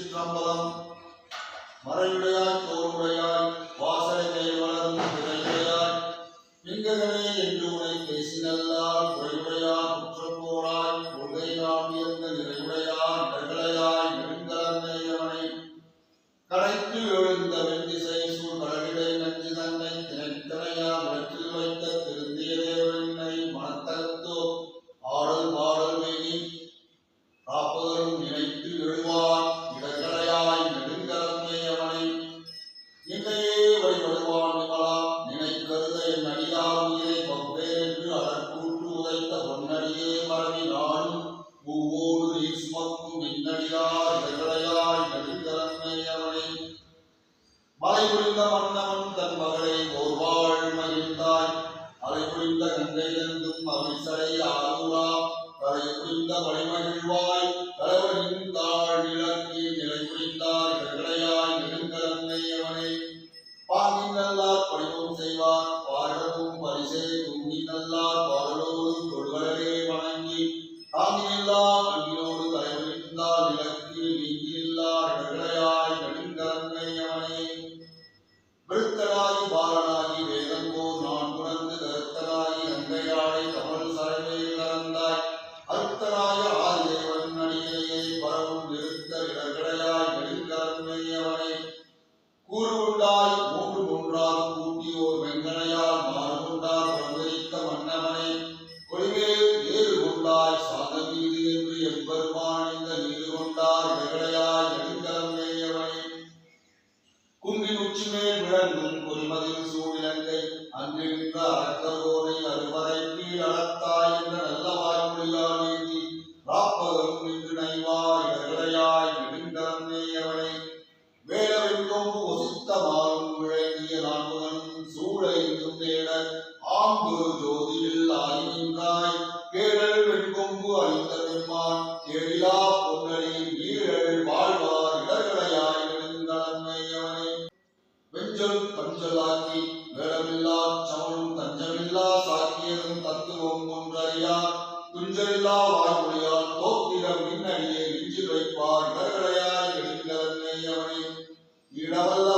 திருச்சிற்றம்பலம் மறையுடையாய் தோருடையாய் வாசனை மேல் வளரும் திரையுடையாய் பிங்ககனே என்று உனை பேசினல்லால் குறையுடையார் குற்றம் போராய் கொள்கை நாம் எந்த நிறைவுடையார் இடர்களையாய் நெடுங்கலன்னையவனை கடைத்து எழுந்த வெண்டிசை சூழ் கடலிடை நஞ்சு தன்னை திணைத்தனையா விளக்கில் வைத்த திருந்திய தேவனை மனத்தகத்தோ சுமக்கும் மின்னடியார் இடர்களையாய் நெடுங்கலன்னையவனை மலை புரிந்த மன்னவன் தன் மகளை ஓர்வாள் மகிழ்ந்தாய். அலை புரிந்த கங்கை தந்தும் அவிசலை ஆரூரா தலை புரிந்த கொண்டாய் என்று எம்பெருமான் இந்த நீரு கொண்டார் இடர்களையாய் நெடுங்கலன்னையவனை குன்றின் உச்சிமேல் விளங்கும் பொறிமதில் சூழிலங்கை அன்றிருந்த அரக்கரோனை அறுவரை கீழ் என்ற நல்ல நின்று நைவாய் ஒசித்த மாறும் விளங்கிய நான்முகன் தேட ஆம்பு கேடிலா பொன்னடி நீர்கள் வாழ்வார் இடர்களையாய் நெடுங்கலன்னையவனை வெஞ்சல் பஞ்சலாக்கி வேடமில்லா சமனும் தஞ்சமில்லா சாக்கியதும் தத்துவம் ஒன்றறியா துஞ்சலில்லா வாய்மொழியால் தோத்திரம் மின்னடியை விஞ்சில் வைப்பார் இடர்களையாய் நெடுங்கலன்னையவனை இடவல்ல